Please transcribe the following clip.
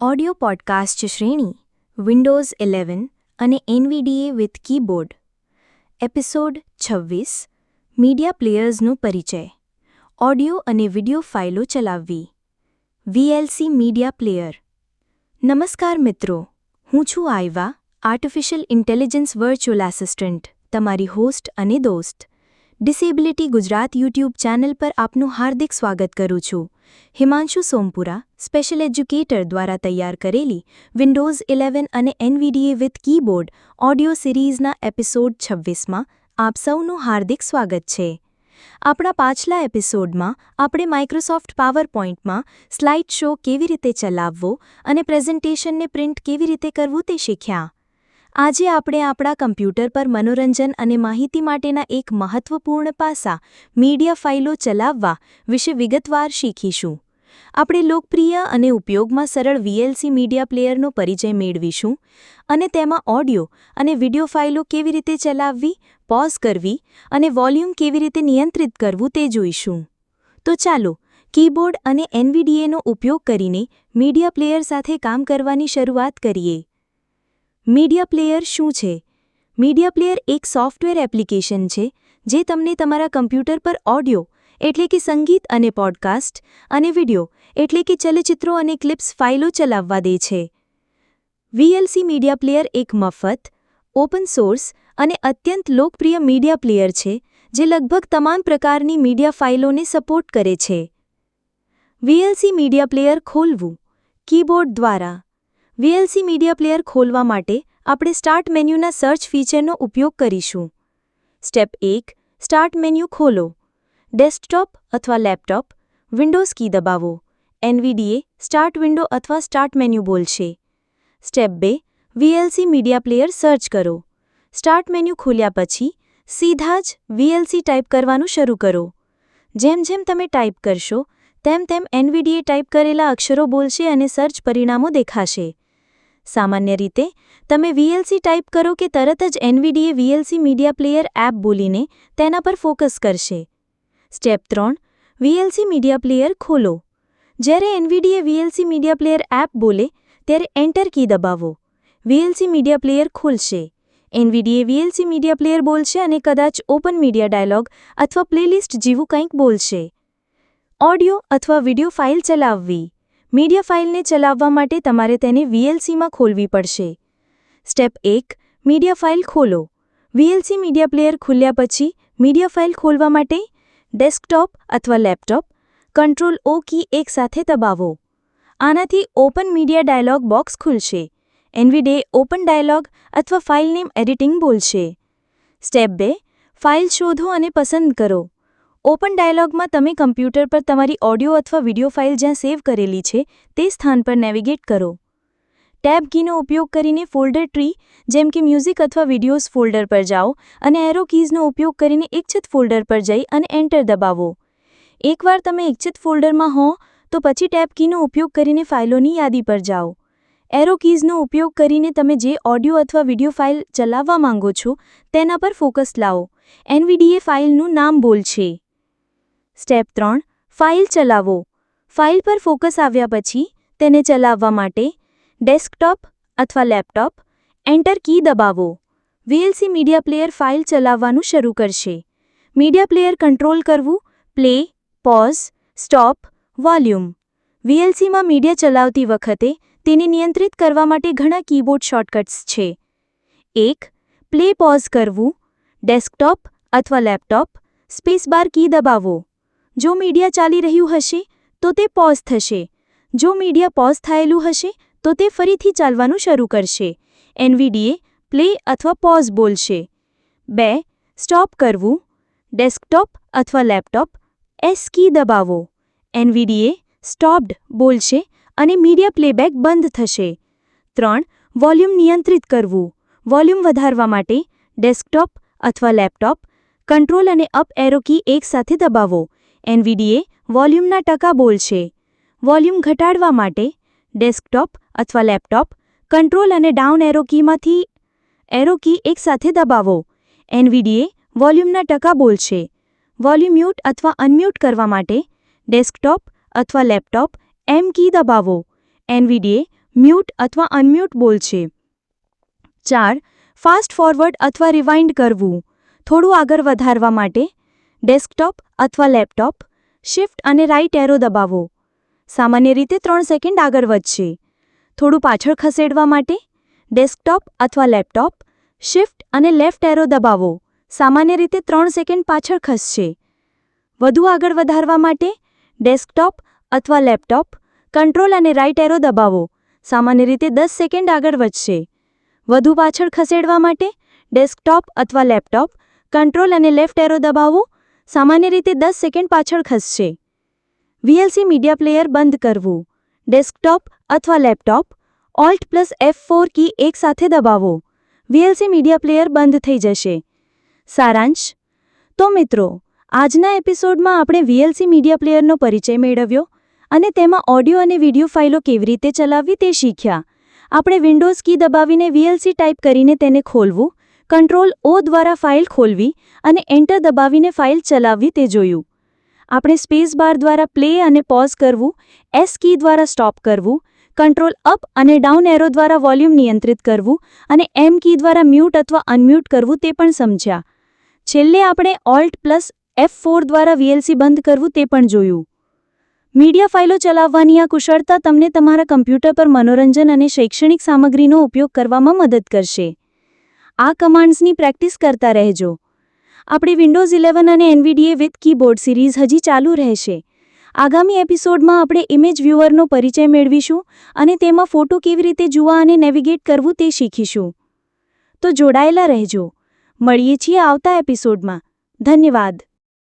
Audio podcast શ્રેણી, Windows eleven અને NVDA with keyboard. Episode છવ્વીસ, મીડિયા પ્લેયર્સનો પરિચય. ઓડિયો અને વિડિયો ફાઇલો ચલાવવી. VLC media player. નમસ્કાર મિત્રો, હું છું Aiva artificial intelligence virtual assistant, તમારી હોસ્ટ અને દોસ્ત. ડિસેબિલિટી ગુજરાત યુટ્યુબ ચેનલ પર આપનું હાર્દિક સ્વાગત કરું છું. હિમાંશુ સોમપુરા, સ્પેશિયલ એજ્યુકેટર દ્વારા તૈયાર કરેલી વિન્ડોઝ ઇલેવન અને એનવીડીએ વિથ કીબોર્ડ ઓડિયો સિરીઝના એપિસોડ છવ્વીસમાં આપ સૌનું હાર્દિક સ્વાગત છે. આપણા પાછલા એપિસોડમાં આપણે માઇક્રોસોફ્ટ પાવરપોઇન્ટમાં સ્લાઇડ શો કેવી રીતે ચલાવવો અને પ્રેઝન્ટેશનને પ્રિન્ટ કેવી રીતે કરવું તે શીખ્યા. આજે આપણે આપણા કમ્પ્યુટર પર મનોરંજન અને માહિતી માટેના એક મહત્વપૂર્ણ પાસા, મીડિયા ફાઇલો ચલાવવા વિશે વિગતવાર શીખીશું. આપણે લોકપ્રિય અને ઉપયોગમાં સરળ વીએલસી મીડિયા પ્લેયરનો પરિચય મેળવીશું અને તેમાં ઓડિયો અને વિડિયો ફાઇલો કેવી રીતે ચલાવવી, પોઝ કરવી અને વોલ્યુમ કેવી રીતે નિયંત્રિત કરવું તે જોઈશું. તો ચાલો, કીબોર્ડ અને એનવીડીએનો ઉપયોગ કરીને મીડિયા પ્લેયર સાથે કામ કરવાની શરૂઆત કરીએ. મીડિયા પ્લેયર શું છે? મીડિયા પ્લેયર એક સોફ્ટવેર એપ્લિકેશન છે, જે તમને તમારા કમ્પ્યુટર પર ઓડિયો, એટલે કે સંગીત અને પોડકાસ્ટ, અને વિડિયો, એટલે કે ચલચિત્રો અને ક્લિપ્સ ફાઇલો ચલાવવા દે છે. વીએલસી મીડિયા પ્લેયર એક મફત, ઓપન સોર્સ અને અત્યંત લોકપ્રિય મીડિયા પ્લેયર છે, જે લગભગ તમામ પ્રકારની મીડિયા ફાઇલોને સપોર્ટ કરે છે. વીએલસી મીડિયા પ્લેયર ખોલવું, કીબોર્ડ દ્વારા વીએલસી મીડિયા પ્લેયર ખોલવા માટે આપણે સ્ટાર્ટ મેન્યુના સર્ચ ફીચરનો ઉપયોગ કરીશું. સ્ટેપ એક સ્ટાર્ટ મેન્યુ ખોલો. ડેસ્કટોપ અથવા લેપટોપ વિન્ડોઝ કી દબાવો. એનવીડીએ સ્ટાર્ટ વિન્ડો અથવા સ્ટાર્ટ મેન્યુ બોલશે. સ્ટેપ બે વીએલસી મીડિયા પ્લેયર સર્ચ કરો. સ્ટાર્ટ મેન્યુ ખોલ્યા પછી સીધા જ વીએલસી ટાઈપ કરવાનું શરૂ કરો. જેમ જેમ તમે ટાઈપ કરશો, તેમ તેમ એનવીડીએ ટાઈપ કરેલા અક્ષરો બોલશે અને સર્ચ પરિણામો દેખાશે. સામાન્ય રીતે, તમે વીએલસી ટાઈપ કરો કે તરત જ NVDA VLC media player app બોલીને તેના પર ફોકસ કરશે. સ્ટેપ ત્રણ વીએલસી મીડિયા પ્લેયર ખોલો. જ્યારે NVDA VLC media player app બોલે, ત્યારે એન્ટર કી દબાવો. વીએલસી મીડિયા પ્લેયર ખોલશે. એનવીડીએ વીએલસી મીડિયા પ્લેયર બોલશે અને કદાચ ઓપન મીડિયા ડાયલોગ અથવા પ્લેલિસ્ટ જેવું કંઈક બોલશે. ઓડિયો અથવા વિડિયો ફાઇલ ચલાવવી. મીડિયા ફાઇલને ચલાવવા માટે તમારે તેને વીએલસીમાં ખોલવી પડશે. સ્ટેપ એક, મીડિયા ફાઇલ ખોલો. વીએલસી મીડિયા પ્લેયર ખુલ્યા પછી મીડિયા ફાઇલ ખોલવા માટે ડેસ્કટોપ અથવા લેપટોપ, કંટ્રોલ ઓ કી એકસાથે દબાવો. આનાથી ઓપન મીડિયા ડાયલોગ બોક્સ ખુલશે. એનવીડે ઓપન ડાયલોગ અથવા ફાઇલ નેમ એડિટિંગ બોલશે. સ્ટેપ બે, ફાઇલ શોધો અને પસંદ કરો. ઓપન ડાયલોગમાં તમે કમ્પ્યુટર પર તમારી ઓડિયો અથવા વિડિયો ફાઇલ જ્યાં સેવ કરેલી છે, તે સ્થાન પર નેવિગેટ કરો. ટેબ કીનો ઉપયોગ કરીને ફોલ્ડર ટ્રી, જેમ કે મ્યુઝિક અથવા વિડિયોઝ ફોલ્ડર પર જાઓ અને એરો કીઝનો ઉપયોગ કરીને ઇચ્છિત ફોલ્ડર પર જઈ અને એન્ટર દબાવો. એકવાર તમે ઇચ્છિત ફોલ્ડરમાં હો તો પછી ટેબ કીનો ઉપયોગ કરીને ફાઇલોની યાદી પર જાઓ. એરો કીઝનો ઉપયોગ કરીને તમે જે ઓડિયો અથવા વિડિયો ફાઇલ ચલાવવા માંગો છો, તેના પર ફોકસ લાવો. એનવીડીએ ફાઇલનું નામ બોલશે. સ્ટેપ ત્રણ, ફાઇલ ચલાવો. ફાઇલ પર ફોકસ આવ્યા પછી તેને ચલાવવા માટે ડેસ્કટોપ અથવા લેપટોપ, એન્ટર કી દબાવો. વીએલસી મીડિયા પ્લેયર ફાઇલ ચલાવવાનું શરૂ કરશે. મીડિયા પ્લેયર કંટ્રોલ કરવું, પ્લે, પોઝ, સ્ટોપ, વોલ્યુમ. વીએલસીમાં મીડિયા ચલાવતી વખતે તેને નિયંત્રિત કરવા માટે ઘણા કીબોર્ડ શોર્ટકટ્સ છે. એક, પ્લે પોઝ કરવું, ડેસ્કટોપ અથવા લેપટોપ, સ્પેસબાર કી દબાવો. જો મીડિયા ચાલી રહ્યું હશે, તો તે પોઝ થશે. જો મીડિયા પોઝ થયેલું હશે, તો તે ફરીથી ચાલવાનું શરૂ કરશે. એનવીડીએ પ્લે અથવા પોઝ બોલશે. બે સ્ટોપ કરવું. ડેસ્કટોપ અથવા લેપટોપ એસ કી દબાવો. એનવીડીએ સ્ટોપ્ડ બોલશે અને મીડિયા પ્લેબેક બંધ થશે. ત્રણ વોલ્યુમ નિયંત્રિત કરવું. વોલ્યુમ વધારવા માટે ડેસ્કટોપ અથવા લેપટોપ કંટ્રોલ અને અપ એરો કી એકસાથે દબાવો. એનવીડીએ વોલ્યુમના ટકા બોલ છે. વોલ્યુમ ઘટાડવા માટે ડેસ્કટોપ અથવા લેપટોપ, કંટ્રોલ અને ડાઉન એરો કીમાંથી એરો કી એકસાથે દબાવો. એનવીડીએ વોલ્યુમના ટકા બોલ છે. વોલ્યુમ મ્યુટ અથવા અનમ્યુટ કરવા માટે ડેસ્કટોપ અથવા લેપટોપ એમ કી દબાવો. એનવીડીએ મ્યુટ અથવા અનમ્યુટ બોલ છે. ચાર, ફાસ્ટ ફોરવર્ડ અથવા રિવાઇન્ડ કરવું. થોડું આગળ વધારવા માટે ડેસ્કટોપ અથવા લેપટોપ, શિફ્ટ અને રાઇટ એરો દબાવો. સામાન્ય રીતે ત્રણ સેકન્ડ આગળ વધશે. થોડું પાછળ ખસેડવા માટે ડેસ્કટોપ અથવા લેપટોપ, શિફ્ટ અને લેફ્ટ એરો દબાવો. સામાન્ય રીતે ત્રણ સેકન્ડ પાછળ ખસશે. વધુ આગળ વધારવા માટે ડેસ્કટોપ અથવા લેપટોપ, કંટ્રોલ અને રાઇટ એરો દબાવો. સામાન્ય રીતે દસ સેકન્ડ આગળ વધશે. વધુ પાછળ ખસેડવા માટે ડેસ્કટોપ અથવા લેપટોપ, કંટ્રોલ અને લેફ્ટ એરો દબાવો. સામાન્ય રીતે દસ સેકન્ડ પાછળ ખસશે. વીએલસી મીડિયા પ્લેયર બંધ કરવું. ડેસ્કટોપ અથવા laptop, Alt plus F four key એકસાથે દબાવો. વીએલસી મીડિયા પ્લેયર બંધ થઈ જશે. સારાંશ. તો મિત્રો, આજના એપિસોડમાં આપણે વીએલસી મીડિયા પ્લેયરનો પરિચય મેળવ્યો અને તેમાં ઓડિયો અને વિડિયો ફાઇલો કેવી રીતે ચલાવવી તે શીખ્યા. આપણે વિન્ડોઝ કી દબાવીને વીએલસી ટાઈપ કરીને તેને ખોલવું કંટ્રોલ ઓ દ્વારા ફાઇલ ખોલવી અને એન્ટર દબાવીને ફાઇલ ચલાવવી તે જોયું. આપણે સ્પેસ બાર દ્વારા પ્લે અને પોઝ કરવું, એસ કી દ્વારા સ્ટોપ કરવું, કંટ્રોલ અપ અને ડાઉન એરો દ્વારા વોલ્યુમ નિયંત્રિત કરવું અને એમ કી દ્વારા મ્યુટ અથવા અનમ્યુટ કરવું તે પણ સમજ્યા. છેલ્લે આપણે ઓલ્ટ પ્લસ એફ ફોર દ્વારા વીએલસી બંધ કરવું તે પણ જોયું. મીડિયા ફાઇલો ચલાવવાની આ કુશળતા તમને તમારા કમ્પ્યુટર પર મનોરંજન અને શૈક્ષણિક સામગ્રીનો ઉપયોગ કરવામાં મદદ કરશે. આ કમાન્ડ્સની પ્રેક્ટિસ કરતા રહેજો. આપણી વિન્ડોઝ ઇલેવન અને એનવીડીએ વિથ કીબોર્ડ સિરીઝ હજી ચાલુ રહેશે. આગામી એપિસોડમાં આપણે ઇમેજ વ્યૂઅરનો પરિચય મેળવીશું અને તેમાં ફોટો કેવી રીતે જોવા અને નેવિગેટ કરવું તે શીખીશું. તો જોડાયેલા રહેજો. મળીએ છીએ આવતા એપિસોડમાં. ધન્યવાદ.